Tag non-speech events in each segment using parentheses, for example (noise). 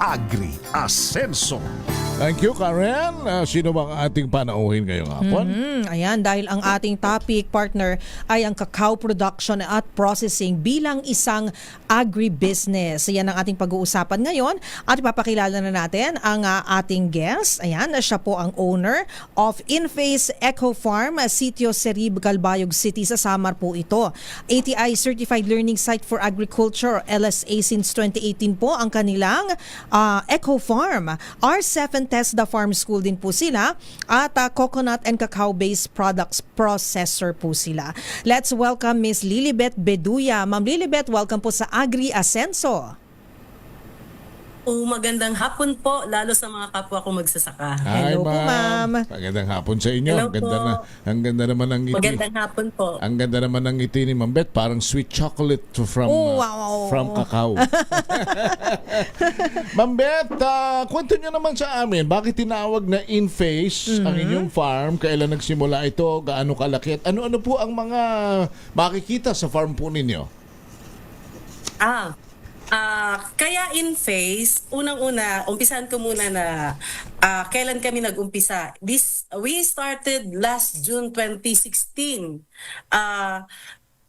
Agri Ascenso. Thank you, Karen. Ah, sino bang ating panauhin ngayong hapon? Hmm, ayan, dahil ang ating topic partner ay ang cacao production at processing bilang isang agribusiness. Yan ang ating pag-uusapan ngayon at ipapakilala na natin ang ah, ating guest. Ayan, siya po ang owner of Inface Eco Farm, Sitio Serib, Calbayog City sa Samar po ito. ATI Certified Learning Site for Agriculture, LSA since 2018 po ang kanilang ah, Eco Farm. R7 TESDA Farm School din po sila at ah, coconut and cacao-based products processor po sila. Let's welcome Miss Lilibet Beduya. Ma'am Lilibet, welcome po sa Agri Ascenso. O magandang hapon po, lalo sa mga kapwa ko magsasaka. Hi, Hello po, ma'am. Magandang hapon sa inyo. Hello ang ganda po. na, ang ganda naman ng ngiti. Magandang hapon po. Ang ganda naman ng ngiti ni Ma'am Beth, parang sweet chocolate to- from Oh, uh, wow. from cacao. (laughs) Ma'am Beth, ah, kwento niyo naman sa amin, bakit tinawag na in-face ang Mm-hmm. inyong farm? Kailan nagsimula ito? Gaano kalaki? At ano-ano po ang mga makikita sa farm po ninyo? Ah, ah, kaya in phase, unang-una, umpisan ko muna na ah, kailan kami nag-umpisa. This, we started last June 2016. Ah,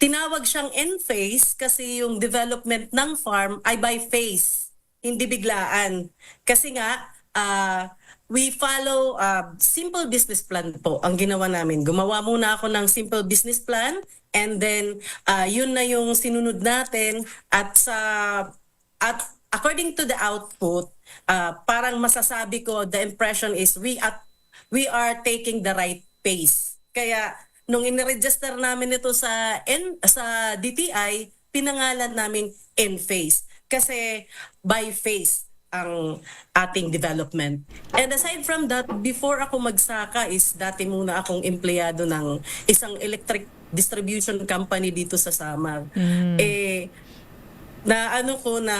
tinawag siyang in phase kasi yung development ng farm ay by phase, hindi biglaan. Kasi nga, ah, we follow uh, simple business plan po ang ginawa namin. Gumawa muna ako ng simple business plan and then uh, yun na yung sinunod natin at sa at according to the output uh, parang masasabi ko the impression is we at we are taking the right pace. Kaya nung in-register namin ito sa N, sa DTI, pinangalan namin N-phase kasi by phase ang ating development. And aside from that, before ako magsaka is dati muna akong empleyado ng isang electric distribution company dito sa Samar. Eh, na ano ko na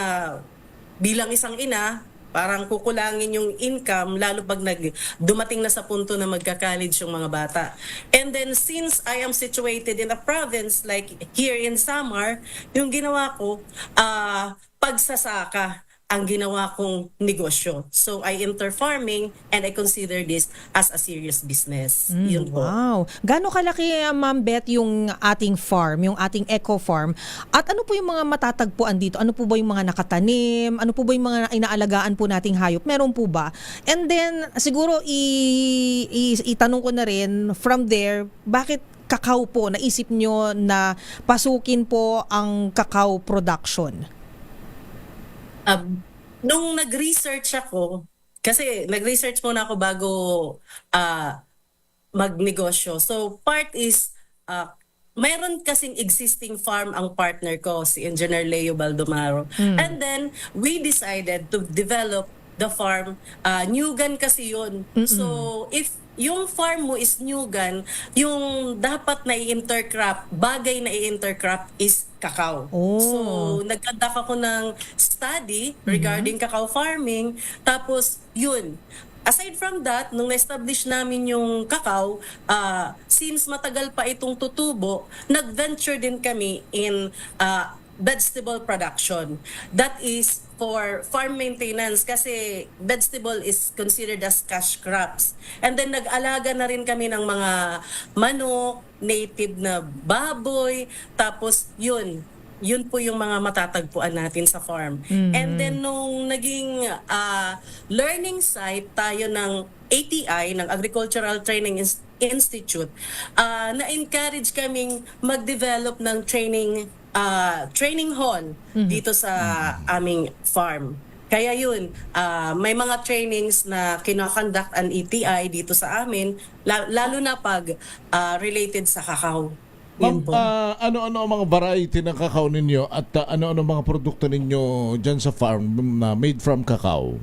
bilang isang ina, parang kukulangin yung income lalo pag nag dumating na sa punto na magka-college yung mga bata. And then since I am situated in a province like here in Samar, yung ginawa ko ah pagsasaka ang ginawa kong negosyo. So I enter farming and I consider this as a serious business. Yun po. Wow. Gaano kalaki, uh, Ma'am Beth, yung ating farm, yung ating eco farm? At ano po yung mga matatagpuan dito? Ano po ba yung mga nakatanim? Ano po ba yung mga inaalagaan po nating hayop? Meron po ba? And then, siguro i- i- itanong ko na rin, from there, bakit kakao po? Naisip nyo na pasukin po ang cacao production? Um, nung nag-research ako, kasi nag-research muna ako bago ah, magnegosyo. So part is, ah, mayroon kasing existing farm ang partner ko, si Engineer Leo Baldomaro. And then, we decided to develop the farm. Uh, new gun kasi yun. So, if yung farm mo is new gun, yung dapat na i-intercrop, bagay na i-intercrop is cacao. Oh. So, nagkandak ako ng study regarding cacao farming. Tapos, yun. Aside from that, nung na-establish namin yung cacao, ah, since matagal pa itong tutubo, nag-venture din kami in ah, vegetable production. That is for farm maintenance kasi vegetable is considered as cash crops. And then nag-alaga na rin kami ng mga manok, native na baboy, tapos yun, yun po yung mga matatagpuan natin sa farm. And then nung naging ah, learning site tayo ng ATI, ng Agricultural Training Ins- Institute, ah, na-encourage kaming mag-develop ng training ah, training hall dito sa aming farm. Kaya yun, ah, may mga trainings na kinakonduct ang ETI dito sa amin, la- lalo na pag ah, related sa cacao. Ma'am, ah, ano-ano ang mga variety ng cacao ninyo at ah, ano-ano mga produkto ninyo dyan sa farm na made from cacao?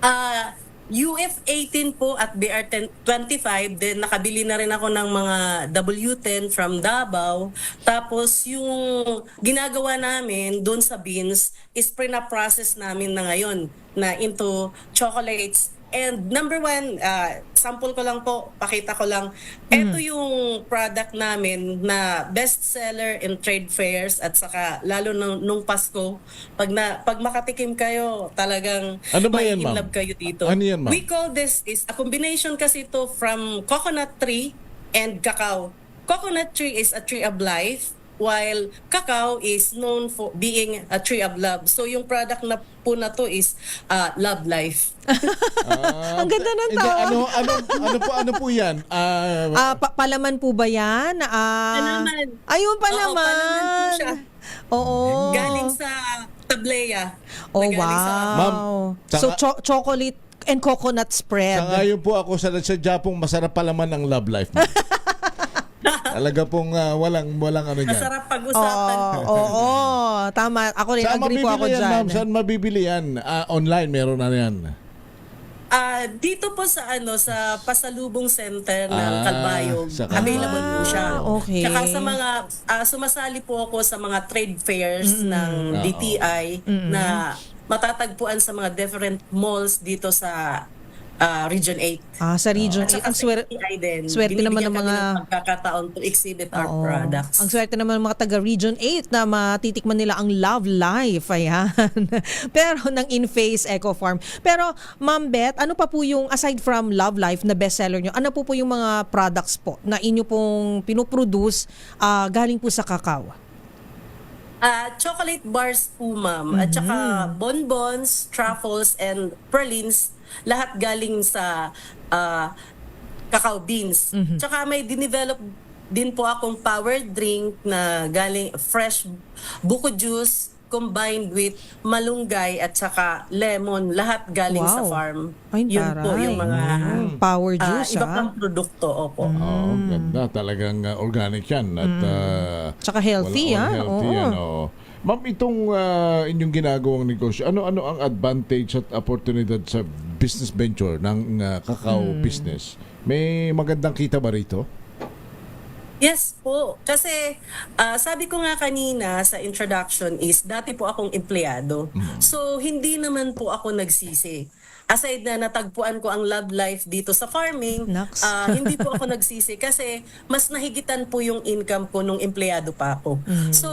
Ah, UF18 po at BR25 din nakabili na rin ako ng mga W10 from Davao. Tapos yung ginagawa namin doon sa beans is pre-process namin na ngayon na into chocolates and number one, ah, sample ko lang po, pakita ko lang. Ito yung product namin na best seller in trade fairs at saka lalo nung, nung Pasko. Pag, na, pag makatikim kayo, talagang Ano ba yan, ma'am? kayo dito. Ano yan, ma'am? We call this is a combination kasi ito from coconut tree and cacao. Coconut tree is a tree of life while cacao is known for being a tree of love. So yung product na po na to is uh, love life. Ah, Ang ganda ng hindi, tawa. Ano, ano, ano po, ano po yan? Ah, Ah, pa- palaman po ba yan? Ah, Palaman. Ayun, Oo, palaman. palaman po siya. Oo. Galing sa tableya. Oh, Na galing sa- wow. Ma'am, so, saka- cho- chocolate and coconut spread. Sangayon po ako sa sa Japong masarap palaman ng love life. (laughs) Talaga pong ah, walang walang ano niyan. Masarap pag-usapan. Oo, oo, tama. Ako rin, Saan agree po ako mabibili yan, dyan. ma'am? Saan mabibili yan? Ah, online meron na yan. Ah, dito po sa ano sa Pasalubong Center ng Ah, Calbayog. sa Available po siya. Ah, okay. Tsaka sa mga ah, sumasali po ako sa mga trade fairs ng Oo. DTI na matatagpuan sa mga different malls dito sa ah, Region 8. Ah, sa Region At 8. saka Ang swer- din. swerte naman ng mga- pagkakataon to exhibit our Oo. products. Ang swerte naman ng mga taga Region 8 na matitikman nila ang love life. Ayan. (laughs) Pero ng In-Face Eco Farm. Pero Ma'am Beth, ano pa po yung aside from love life na bestseller nyo, ano po po yung mga products po na inyo pong pinoproduce ah, galing po sa cacao? Ah, chocolate bars po, ma'am. At saka Mm-hmm. bonbons, truffles, and pralines. Lahat galing sa ah, cacao beans. Mm-hmm. Tsaka may dinevelop din po akong power drink na galing fresh buko juice combined with malunggay at saka lemon. Lahat galing sa Wow. farm. Ay, Yun po taray. yung mga Mm, power ah, juice, iba ah. pang produkto. Opo. Oo, ganda. Talagang ah, organic yan. At, ah, Tsaka healthy, wala- ah. healthy Oo. yan. Ma'am, itong ah, inyong ginagawang negosyo, ano-ano ang advantage at oportunidad sa business venture ng ah, cacao Hmm. business? May magandang kita ba rito? Yes po. Kasi ah, sabi ko nga kanina sa introduction is dati po akong empleyado. So hindi naman po ako nagsisi. Aside na natagpuan ko ang love life dito sa farming, ah, hindi po ako nagsisi (laughs) kasi mas nahigitan po yung income ko nung empleyado pa ako. So,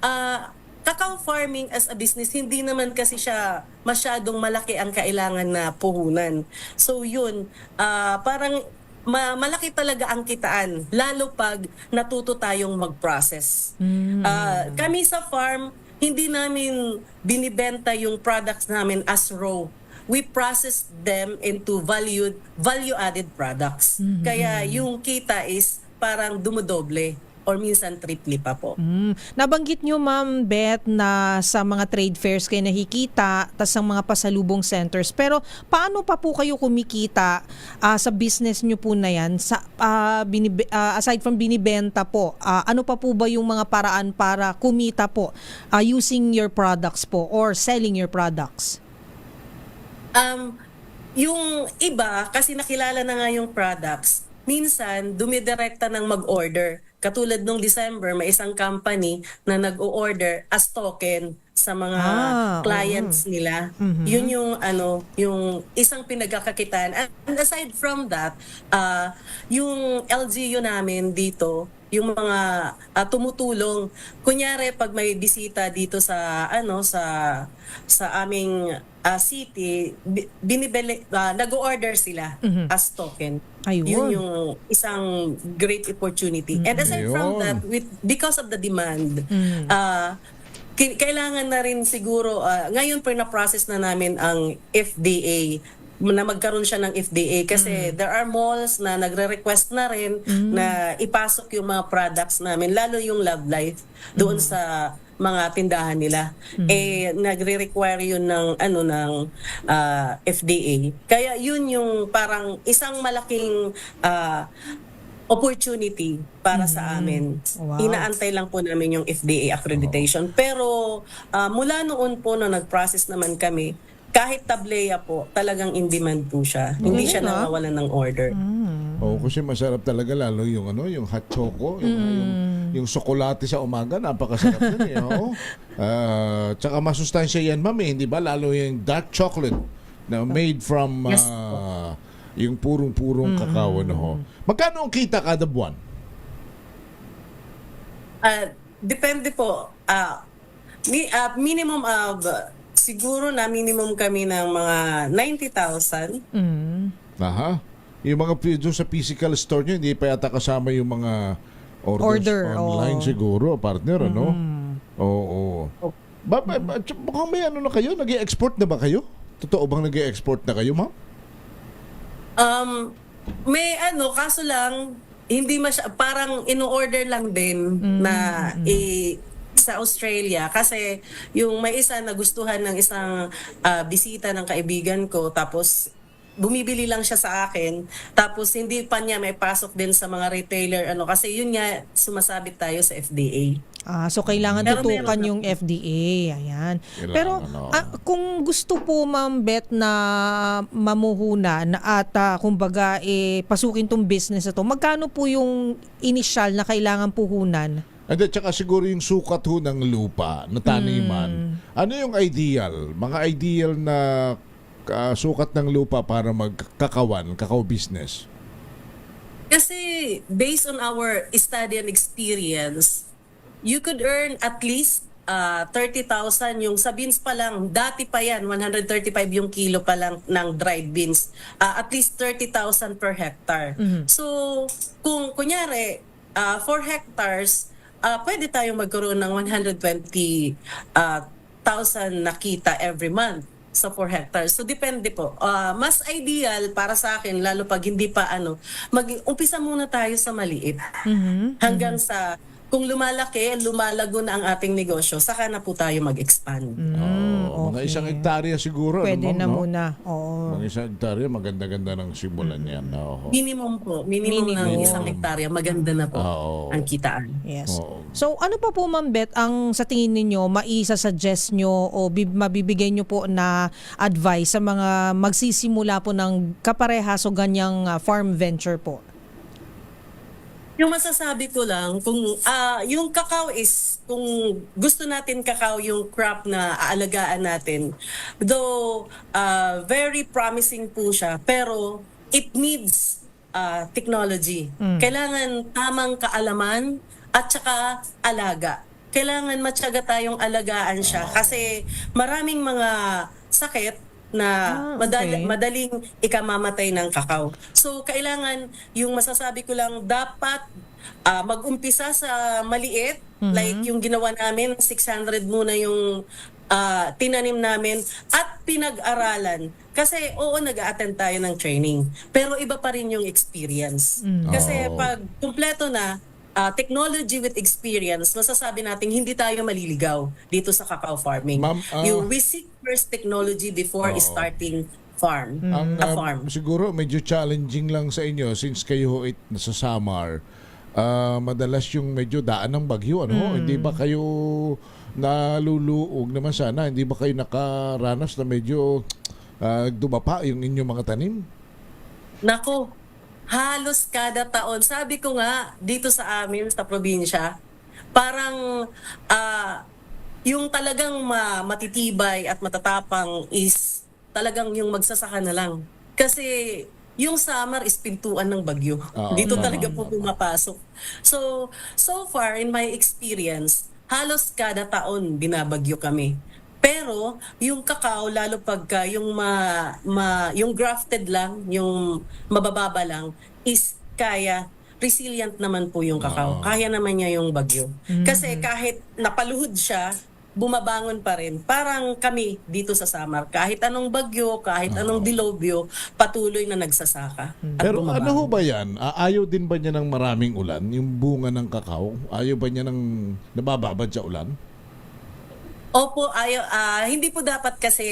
ah, cacao farming as a business, hindi naman kasi siya masyadong malaki ang kailangan na puhunan. So yun, ah, parang ma- malaki talaga ang kitaan lalo pag natuto tayong mag-process. Ah, kami sa farm, hindi namin binibenta yung products namin as raw. We process them into valued value added products. Kaya yung kita is parang dumodoble or minsan triple pa po. Mm. Nabanggit nyo, Ma'am Beth, na sa mga trade fairs kayo nakikita, tas sa mga pasalubong centers. Pero paano pa po kayo kumikita ah, sa business nyo po na yan? Sa, ah, binibe- ah, aside from binibenta po, ah, ano pa po ba yung mga paraan para kumita po ah, using your products po or selling your products? Um, yung iba, kasi nakilala na nga yung products, minsan dumidirekta ng mag-order. Katulad nung December, may isang company na nag-o-order as token sa mga Ah, clients nila. Yun yung ano, yung isang pinagkakakitaan. And aside from that, ah yung LGU namin dito, yung mga ah, tumutulong. Kunyari pag may bisita dito sa ano sa sa aming ah, city, bi- binibili ah, nag-order sila as token. Ayun. Yun yung isang great opportunity. And aside from Ayun. that, with because of the demand, ah ki- kailangan na rin siguro ah, ngayon pa na-process na namin ang FDA na magkaroon siya ng FDA kasi there are malls na nagre-request na rin na ipasok yung mga products namin lalo yung Love Life doon sa mga tindahan nila eh nagre-require yun ng ano ng ah, FDA kaya yun yung parang isang malaking ah, opportunity para sa amin. Wow. Inaantay lang po namin yung FDA accreditation. Pero ah, mula noon po na nag-process naman kami, kahit tableya po, talagang in demand po siya. Hindi siya nawawalan ng order. Oo, kasi masarap talaga lalo yung ano, yung hot choco, yung yung, yung tsokolate sa umaga, napakasarap (laughs) din eh. Oo. (laughs) Ah, tsaka masustansya yan, ma'am, eh, hindi ba? Lalo yung dark chocolate. na made from Yes ah, yung purong-purong kakao ano ho. Magkano ang kita kada buwan? Ah, depende po. Ah, mi, ah, minimum of siguro na minimum kami ng mga 90,000. Mm. Aha. Yung mga doon sa physical store nyo, hindi pa yata kasama yung mga orders Order, online oo. siguro, partner, ano? Oo. Ba, ba, ba, tsk- mukhang may ano na kayo? nag export na ba kayo? Totoo bang nag export na kayo, ma'am? Um, may ano, kaso lang, hindi masya, parang in-order lang din na i sa Australia kasi yung may isa na gustuhan ng isang ah, bisita ng kaibigan ko tapos bumibili lang siya sa akin tapos hindi pa niya may pasok din sa mga retailer ano kasi yun nga sumasabit tayo sa FDA. Ah, so kailangan Pero tutukan meron yung FDA. Ayan. Kailangan, Pero ano. ah, kung gusto po Ma'am Beth na mamuhunan at ah, kumbaga eh pasukin tong business na to, magkano po yung initial na kailangan puhunan? And then, tsaka siguro yung sukat ho ng lupa na taniman. Ano yung ideal? Mga ideal na ah, sukat ng lupa para magkakawan, kakao business? Kasi based on our study and experience, you could earn at least uh, 30,000 yung sa beans pa lang. Dati pa yan, 135 yung kilo pa lang ng dried beans. Uh, at least 30,000 per hectare. So, kung kunyari, uh, 4 hectares, uh, pwede tayong magkaroon ng 120,000 uh, thousand na kita every month sa 4 hectares. So depende po. Ah, mas ideal para sa akin lalo pag hindi pa ano, mag-umpisa muna tayo sa maliit. Hanggang sa kung lumalaki, lumalago na ang ating negosyo, saka na po tayo mag-expand. Oo, Mga okay. isang hektarya siguro. Pwede ano, ma'am, na no? muna. Oo. Mga isang hektarya, maganda-ganda ng simulan yan. Oo. Minimum po, minimum, ng Minimum. isang hektarya, maganda na po Oo. ang kitaan. Yes. Oo. So ano pa po Ma'am Beth ang sa tingin ninyo maisa-suggest nyo o bib- mabibigay nyo po na advice sa mga magsisimula po ng kaparehas o ganyang ah, farm venture po? Yung masasabi ko lang, kung ah, yung kakao is, kung gusto natin kakao yung crop na aalagaan natin, though ah, very promising po siya, pero it needs ah, technology. Kailangan tamang kaalaman at saka alaga. Kailangan matyaga tayong alagaan siya kasi maraming mga sakit na Ah, madali, okay. madaling ikamamatay ng kakao. So, kailangan, yung masasabi ko lang, dapat ah, mag-umpisa sa maliit, like yung ginawa namin, 600 muna yung ah, tinanim namin, at pinag-aralan. Kasi, oo, nag-attend tayo ng training. Pero iba pa rin yung experience. Kasi Oo. pag kumpleto na, ah, technology with experience, masasabi natin hindi tayo maliligaw dito sa cacao farming. Ma'am, ah, you, we seek first technology before Oo. starting farm. Ang a uh, farm. siguro medyo challenging lang sa inyo since kayo it nasa summer. ah, madalas yung medyo daan ng bagyo ano, hindi ba kayo naluluog naman sana, hindi ba kayo nakaranas na medyo ah, dumapa yung inyong mga tanim? Nako, halos kada taon. Sabi ko nga, dito sa amin, sa probinsya, parang ah, yung talagang ma- matitibay at matatapang is talagang yung magsasaka na lang. Kasi yung summer is pintuan ng bagyo. Oo, Dito tama, talaga po pumapasok. So, so far in my experience, halos kada taon binabagyo kami. Pero yung kakao lalo pagka yung ma, ma yung grafted lang, yung mabababa lang is kaya resilient naman po yung kakao. Kaya naman niya yung bagyo. Kasi kahit napaluhod siya, bumabangon pa rin. Parang kami dito sa Samar, kahit anong bagyo, kahit anong dilobyo, patuloy na nagsasaka. At Pero bumabangon. ano ho ba yan? Ah, ayaw din ba niya ng maraming ulan? Yung bunga ng kakao? Ayaw ba niya ng nabababad sa ulan? Opo, ayaw, ah, hindi po dapat kasi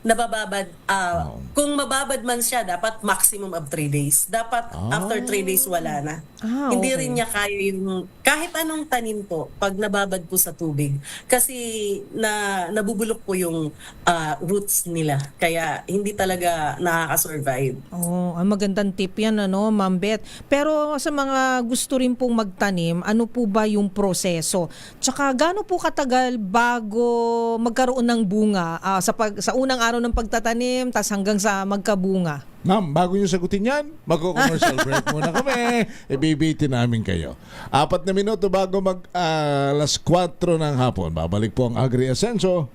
nabababad. ah. Kung mababad man siya, dapat maximum of 3 days. Dapat Ah. after 3 days wala na. Ah, hindi okay. rin niya kaya yung, kahit anong tanim po, pag nababad po sa tubig. Kasi na, nabubulok po yung ah, roots nila. Kaya hindi talaga nakaka-survive. Oh, ang magandang tip 'yan ano, Ma'am Beth. Pero sa mga gusto rin pong magtanim, ano po ba yung proseso? Tsaka gaano po katagal bago magkaroon ng bunga ah, sa pag sa unang araw ng pagtatanim tas hanggang sa magkabunga? Ma'am, bago nyo sagutin yan, magko-commercial break (laughs) muna kami. Ibibitin namin kayo. Apat na minuto bago mag ah, alas 4 ng hapon. Babalik po ang Agri Asenso.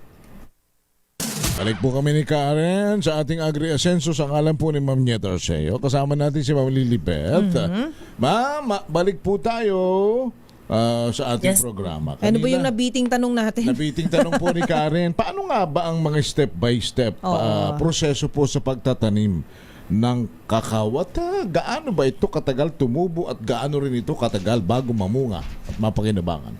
Balik po kami ni Karen sa ating Agri Asenso sa ngalan po ni Ma'am Nieto Arceo. Kasama natin si Ma'am Lilibet. Ma'am, ma- balik po tayo ah, sa ating Yes. programa. Ano ba yung Kanina- nabiting tanong natin? Nabiting tanong po ni (laughs) Karen, paano nga ba ang mga step by step Oo. ah, proseso po sa pagtatanim ng kakao? At gaano ba ito katagal tumubo at gaano rin ito katagal bago mamunga at mapakinabangan?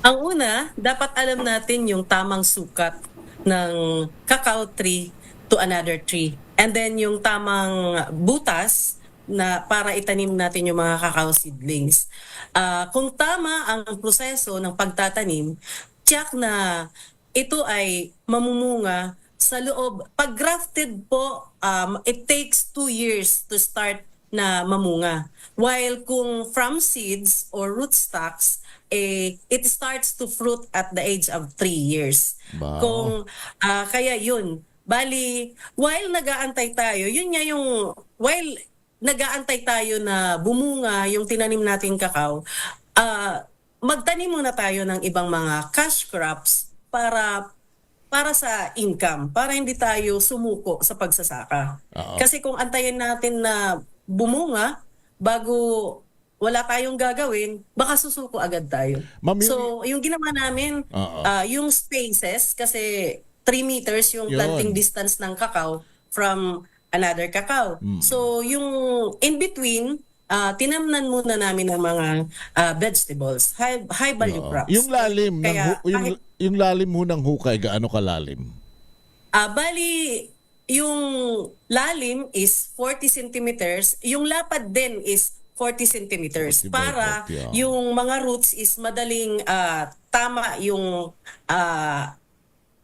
Ang una, dapat alam natin yung tamang sukat ng cacao tree to another tree. And then yung tamang butas na para itanim natin yung mga cacao seedlings. Ah, kung tama ang proseso ng pagtatanim, tiyak na ito ay mamumunga sa loob. Pag grafted po, um, it takes two years to start na mamunga. While kung from seeds or rootstocks, eh, it starts to fruit at the age of three years. Wow. Kung ah, kaya yun, bali, while nagaantay tayo, yun nga yung, while nagaantay tayo na bumunga yung tinanim nating kakao, ah, magtanim muna tayo ng ibang mga cash crops para para sa income, para hindi tayo sumuko sa pagsasaka. Oo. Kasi kung antayin natin na bumunga bago wala tayong gagawin, baka susuko agad tayo. Ma'am, yung- so, yung ginawa namin, ah, yung spaces, kasi 3 meters yung Yun. planting distance ng kakao from another kakao. Mm. So, yung in between, ah, tinamnan muna namin ng mga ah, vegetables, high, high value Oo. crops. Yung lalim ng Kaya, hu- yung, kahit- yung lalim mo ng hukay gaano kalalim? Ah, bali, yung lalim is 40 centimeters, yung lapad din is 40 centimeters 40 by para 40, yung mga roots is madaling ah, tama yung ah,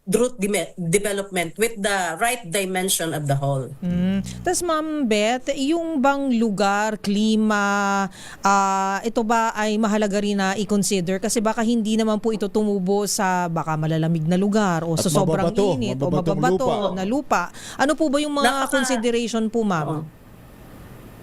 root de- development with the right dimension of the hole. Mm. Tapos Ma'am Beth, yung bang lugar, klima, ah, ito ba ay mahalaga rin na i-consider? Kasi baka hindi naman po ito tumubo sa baka malalamig na lugar o At sa sobrang mababato, init o mababato lupa. na lupa. Ano po ba yung mga Napaka- consideration po, Ma'am?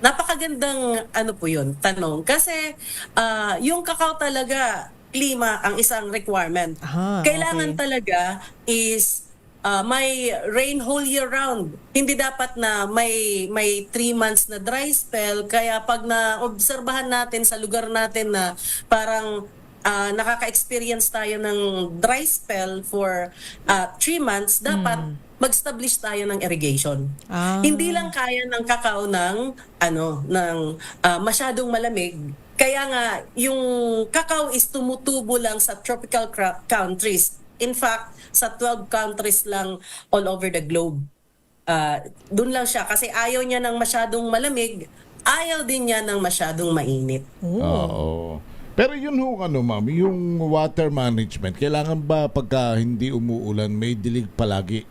Napakagandang ano po yun, tanong. Kasi ah, yung kakao talaga, klima ang isang requirement. Aha, Kailangan okay. talaga is ah, may rain whole year round. Hindi dapat na may may three months na dry spell. Kaya pag na-obserbahan natin sa lugar natin na parang ah, nakaka-experience tayo ng dry spell for ah, three months, dapat mag-establish tayo ng irrigation. Ah. Hindi lang kaya ng kakao ng ano ng ah, masyadong malamig. Kaya nga yung kakao is tumutubo lang sa tropical countries. In fact, sa 12 countries lang all over the globe. Ah, doon lang siya kasi ayaw niya ng masyadong malamig, ayaw din niya ng masyadong mainit. Oo. Pero yun ho, ano ma'am, yung water management, kailangan ba pagka hindi umuulan, may dilig palagi?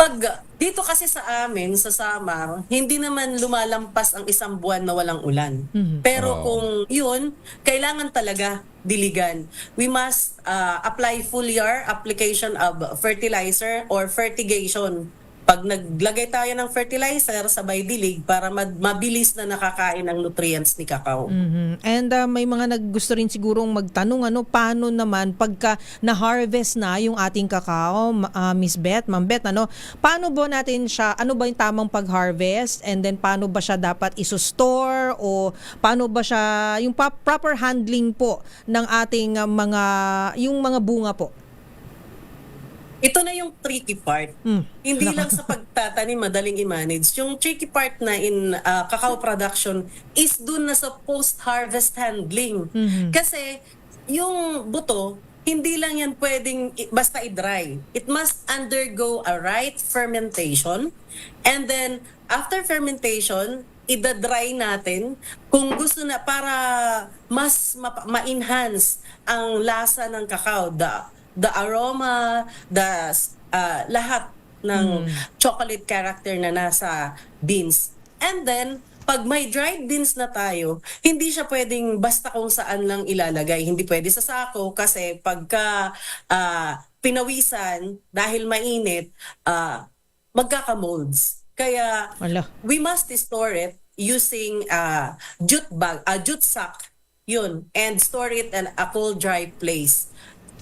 Pag dito kasi sa amin, sa Samar, hindi naman lumalampas ang isang buwan na walang ulan. Pero Oo. kung yun, kailangan talaga diligan. We must uh, apply full year application of fertilizer or fertigation. Pag naglagay tayo ng fertilizer, sabay dilig para mabilis na nakakain ang nutrients ni kakao. Mhm. And uh, may mga naggusto rin sigurong magtanong ano paano naman pagka na-harvest na yung ating kakao, ah, Miss Beth, Ma'am Beth, ano, paano ba natin siya, ano ba yung tamang pag-harvest and then paano ba siya dapat iso-store o paano ba siya yung proper handling po ng ating ah, mga yung mga bunga po. Ito na yung tricky part. Mm. Hindi lang sa pagtatanim madaling i-manage. Yung tricky part na in uh, cacao production is dun na sa post-harvest handling. Kasi yung buto, hindi lang yan pwedeng basta i-dry. It must undergo a right fermentation. And then, after fermentation, ida-dry natin kung gusto na para mas ma-enhance ang lasa ng cacao, the, the aroma, the uh, lahat ng chocolate character na nasa beans. And then, pag may dried beans na tayo, hindi siya pwedeng basta kung saan lang ilalagay. Hindi pwede sa sako kasi pagka ah, pinawisan dahil mainit, ah, magkaka-molds. Kaya Ala. we must store it using uh, jute bag, uh, jute sack, yun, and store it in a cold, dry place.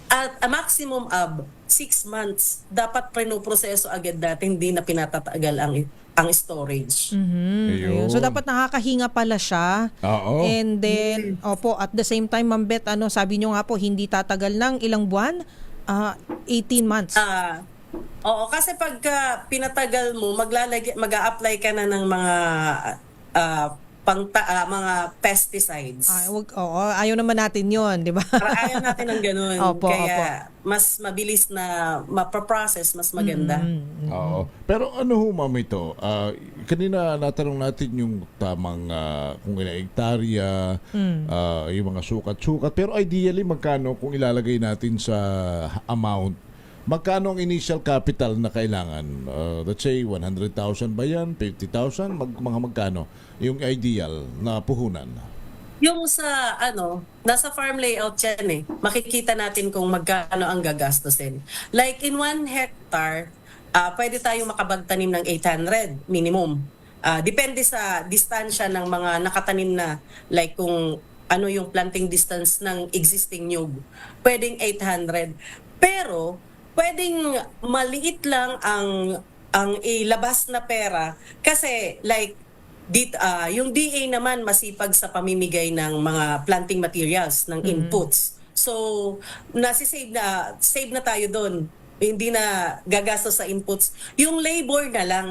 At a maximum of six months, dapat pinoproseso agad natin, hindi na pinatatagal ang ang storage. Ayun. So dapat nakakahinga pala siya. Oo. And then, opo, at the same time, Ma'am Beth, ano, sabi nyo nga po, hindi tatagal ng ilang buwan? Ah, 18 months. Ah, oo, kasi pagka pinatagal mo, maglalagay, mag-a-apply ka na ng mga ah, pangta, ah, mga pesticides. Ah, wag, oo, ayaw naman natin yon di ba? Para ayaw natin ng ganun. Opo, Kaya mas mabilis na mapaprocess, mas maganda. Mm. Oo. Pero ano ho, ma'am, ito? Ah, kanina natanong natin yung tamang ah, kung ilang hektarya, ah, yung mga sukat-sukat. Pero ideally, magkano kung ilalagay natin sa amount? Magkano ang initial capital na kailangan? Ah, let's say, 100,000 ba yan? 50,000? Mag, mga magkano? Yung ideal na puhunan? Yung sa ano, nasa farm layout yan eh. Makikita natin kung magkano ang gagastusin. Like in one hectare, ah pwede tayo makabagtanim ng 800 minimum. Ah, depende sa distansya ng mga nakatanim na like kung ano yung planting distance ng existing nyug. Pwedeng 800. Pero pwedeng maliit lang ang ang ilabas na pera kasi like dit ah, yung DA naman masipag sa pamimigay ng mga planting materials ng inputs. So, nasi-save na save na tayo doon. Hindi na gagastos sa inputs. Yung labor na lang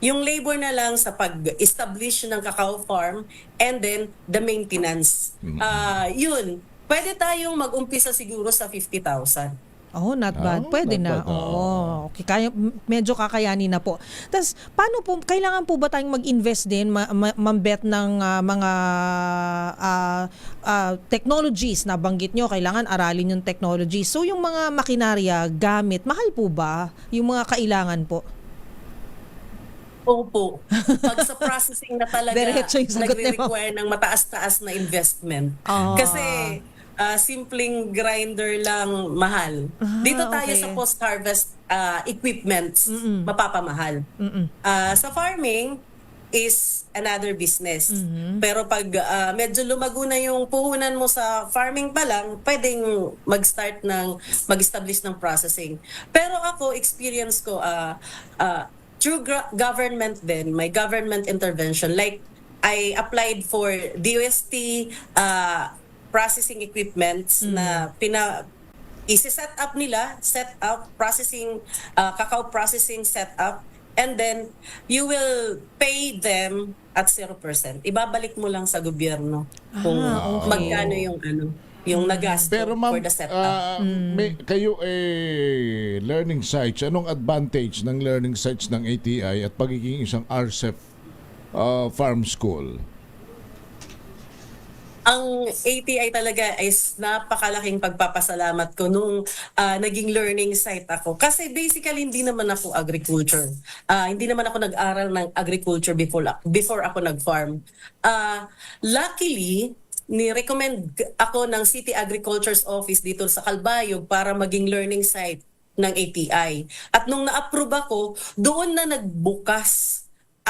yung labor na lang sa pag-establish ng cacao farm and then the maintenance. Ah, yun. Pwede tayong mag-umpisa siguro sa 50,000. Oh, not bad. Oh, Pwede na. not bad. Oo. Okay, kaya, medyo kakayanin na po. Tapos, paano po, kailangan po ba tayong mag-invest din, ma- ma- mambet ng ah, mga ah, ah, technologies na banggit nyo, kailangan aralin yung technology. So, yung mga makinarya, gamit, mahal po ba? Yung mga kailangan po? Opo. Pag sa processing na talaga (laughs) nagre-require ng mataas-taas na investment. Ah. Kasi ah, simpleng grinder lang mahal. Ah, Dito tayo okay. sa post-harvest ah, equipments, mapapamahal. Ah, sa farming is another business. Mm-hmm. Pero pag ah, medyo lumago na yung puhunan mo sa farming pa lang, pwedeng mag-start ng mag-establish ng processing. Pero ako experience ko ah ah, through government din, may government intervention like I applied for DOST uh, processing equipments na pina isi-set up nila, set up processing uh, cacao processing setup and then you will pay them at 0%. Ibabalik mo lang sa gobyerno kung Ah, okay. magkano yung ano, yung nagasto Pero ma'am, for the setup. ah, may, kayo eh learning sites, anong advantage ng learning sites ng ATI at pagiging isang RCEP ah, farm school? Ang ATI talaga is napakalaking pagpapasalamat ko nung ah, naging learning site ako. Kasi basically hindi naman ako agriculture. Ah, hindi naman ako nag-aral ng agriculture before before ako nag-farm. Ah, luckily, ni-recommend ako ng City Agriculture's Office dito sa Calbayog para maging learning site ng ATI. At nung na-approve ako, doon na nagbukas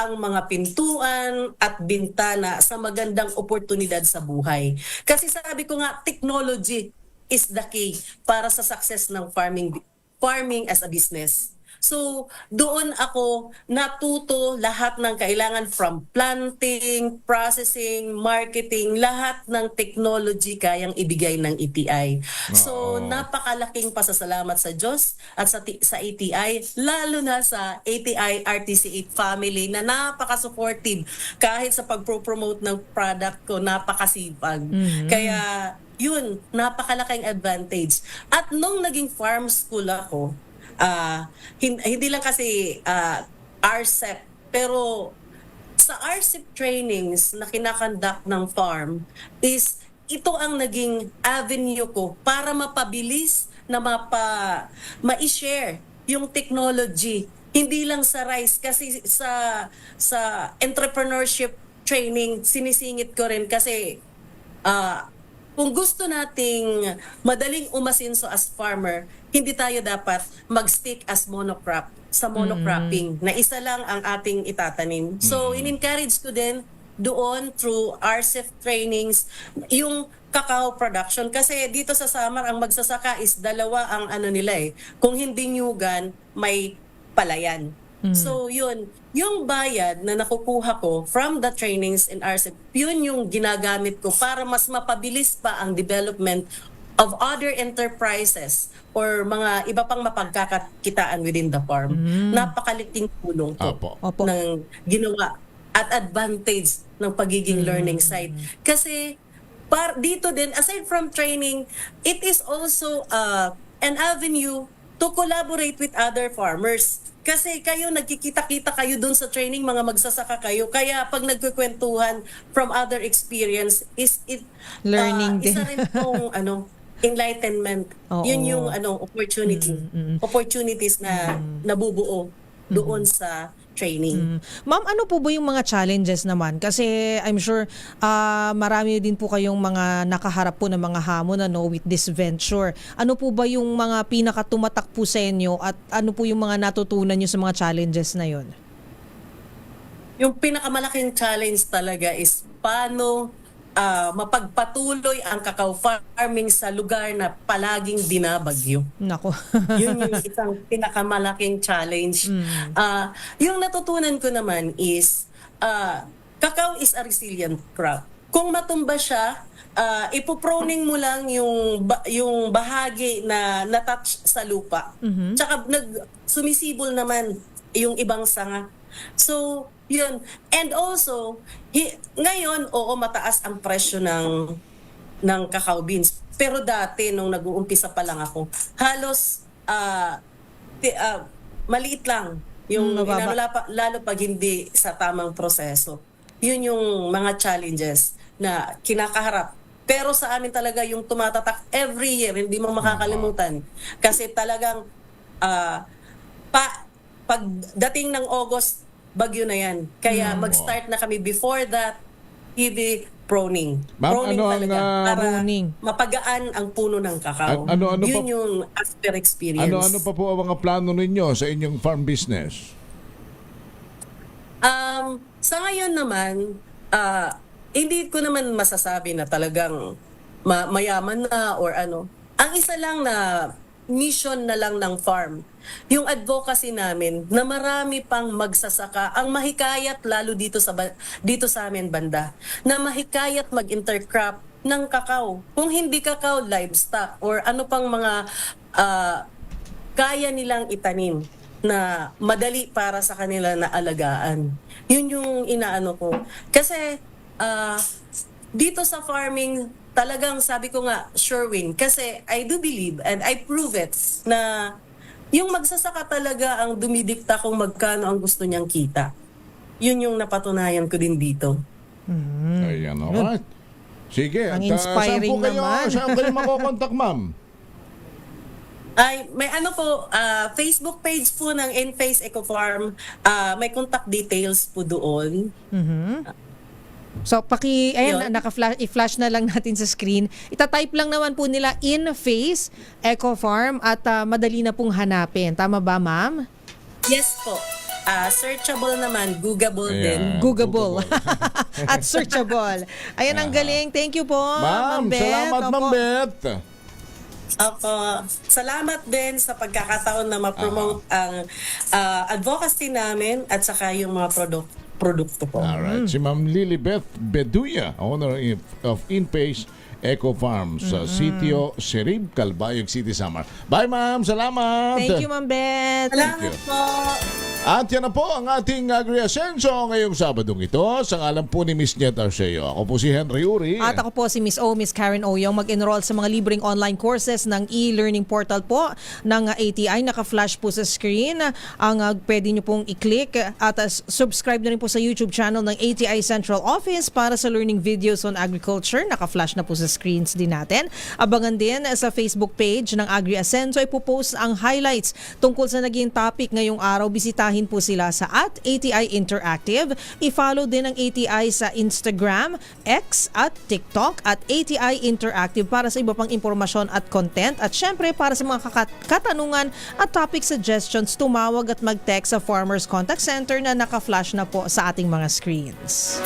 ang mga pintuan at bintana sa magandang oportunidad sa buhay. Kasi sabi ko nga, technology is the key para sa success ng farming farming as a business. So, doon ako natuto lahat ng kailangan from planting, processing, marketing, lahat ng technology kayang ibigay ng ETI. So, Oo. napakalaking pasasalamat sa Diyos at sa, sa ATI, lalo na sa ATI RTC8 family na napaka-supportive kahit sa pagpro-promote ng product ko, napakasipag. Kaya, yun, napakalaking advantage. At nung naging farm school ako, hin- hindi lang kasi ah, RCEP, pero sa RCEP trainings na kinakandak ng farm is ito ang naging avenue ko para mapabilis na mapa ma-share yung technology. Hindi lang sa rice kasi sa sa entrepreneurship training, sinisingit ko rin kasi ah, kung gusto nating madaling umasinso as farmer, hindi tayo dapat mag-stick as monocrop sa monocropping na isa lang ang ating itatanim. So, in-encourage ko din doon through RCEF trainings yung cacao production kasi dito sa Samar ang magsasaka is dalawa ang ano nila eh. Kung hindi nyugan, may palayan. So yun, yung bayad na nakukuha ko from the trainings in RCEP, yun yung ginagamit ko para mas mapabilis pa ang development of other enterprises or mga iba pang mapagkakakitaan within the farm. Napakaliking tulong to Apo. Opo. ng ginawa at advantage ng pagiging learning site. Kasi par dito din aside from training, it is also uh, an avenue to collaborate with other farmers. Kasi kayo nagkikita-kita kayo dun sa training, mga magsasaka kayo. Kaya pag nagkukwentuhan from other experience is it Learning uh, din. isa rin tong (laughs) ano enlightenment. Oo. Yun yung ano opportunity. Opportunities na nabubuo doon sa training. Mm. Ma'am, ano po ba yung mga challenges naman? Kasi I'm sure ah, marami din po kayong mga nakaharap po ng mga hamon ano, with this venture. Ano po ba yung mga pinakatumatak po sa inyo at ano po yung mga natutunan nyo sa mga challenges na yon? Yung pinakamalaking challenge talaga is paano ah, mapagpatuloy ang cacao farming sa lugar na palaging binabagyo. Nako. (laughs) Yun yung (laughs) isang pinakamalaking challenge. Ah, yung natutunan ko naman is, ah, cacao is a resilient crop. Kung matumba siya, uh, ipoproning mo lang yung ba- yung bahagi na na-touch sa lupa. Tsaka nag sumisibol naman yung ibang sanga. So, yun. And also, hi- ngayon, oo, mataas ang presyo ng ng cacao beans. Pero dati, nung nag-uumpisa pa lang ako, halos ah, ti- ah, maliit lang yung Mm, mababa. lalo, pa, lalo pag hindi sa tamang proseso. Yun yung mga challenges na kinakaharap. Pero sa amin talaga yung tumatatak every year, hindi mo makakalimutan. Kasi talagang ah, pa, pagdating ng August, bagyo na yan. Kaya mag-start na kami before that, heavy proning. Ma'am, proning ano ang, talaga. ah, para mapagaan ang puno ng kakao. An- ano- ano Yun pa- yung after experience. Ano-ano pa po ang mga plano ninyo sa inyong farm business? Um, sa ngayon naman, ah, hindi ko naman masasabi na talagang ma- mayaman na or ano. Ang isa lang na mission na lang ng farm, yung advocacy namin na marami pang magsasaka ang mahikayat lalo dito sa dito sa amin banda na mahikayat mag-intercrop ng kakao. Kung hindi kakao, livestock or ano pang mga ah, kaya nilang itanim na madali para sa kanila na alagaan. Yun yung inaano ko. Kasi ah, dito sa farming, talagang sabi ko nga, sure win. Kasi I do believe and I prove it na yung magsasaka talaga ang dumidikta kung magkano ang gusto niyang kita. Yun yung napatunayan ko din dito. Ayan, alright. Sige. Ang at, inspiring saan po kayo, naman. Saan kayo (laughs) makokontak, ma'am? Ay, may ano po, ah, Facebook page po ng Enphase Eco Farm. Ah, may contact details po doon. So paki ayan Yun. naka-flash i-flash na lang natin sa screen. Ita-type lang naman po nila in face Eco Farm at ah, madali na pong hanapin. Tama ba, ma'am? Yes po. Ah, searchable naman, Googleable Ayan. din. Googleable. (laughs) at searchable. Ayan ang galing. Thank you po, Ma'am, Beth. salamat, Ma'am. Beth. Opo. Salamat din sa pagkakataon na ma-promote ang ah, advocacy namin at saka yung mga produk produkto po. Alright. Si Ma'am Lilibeth Beduya, owner of InPace Eco Farm sa Sitio Serib, Calbayog City, Samar. Bye, ma'am. Salamat. Thank you, Ma'am Beth. Salamat you. po. At yan na po ang ating Agri-Ascenso ngayong Sabadong ito. Sa ngalan po ni Miss Nieta Arceo. Ako po si Henry Uri. At ako po si Miss O, Miss Karen Oyong, mag-enroll sa mga libreng online courses ng e-learning portal po ng ATI. Naka-flash po sa screen. Ang uh, pwede nyo pong i-click at uh, subscribe na rin po sa YouTube channel ng ATI Central Office para sa learning videos on agriculture. Naka-flash na po sa screens din natin. Abangan din sa Facebook page ng Agri Ascenso. Ipopost ang highlights tungkol sa naging topic ngayong araw. Bisitahin bisitahin po sila sa at ATI Interactive. I-follow din ang ATI sa Instagram, X at TikTok at ATI Interactive para sa iba pang impormasyon at content. At syempre para sa mga katanungan at topic suggestions, tumawag at mag-text sa Farmers Contact Center na naka-flash na po sa ating mga screens.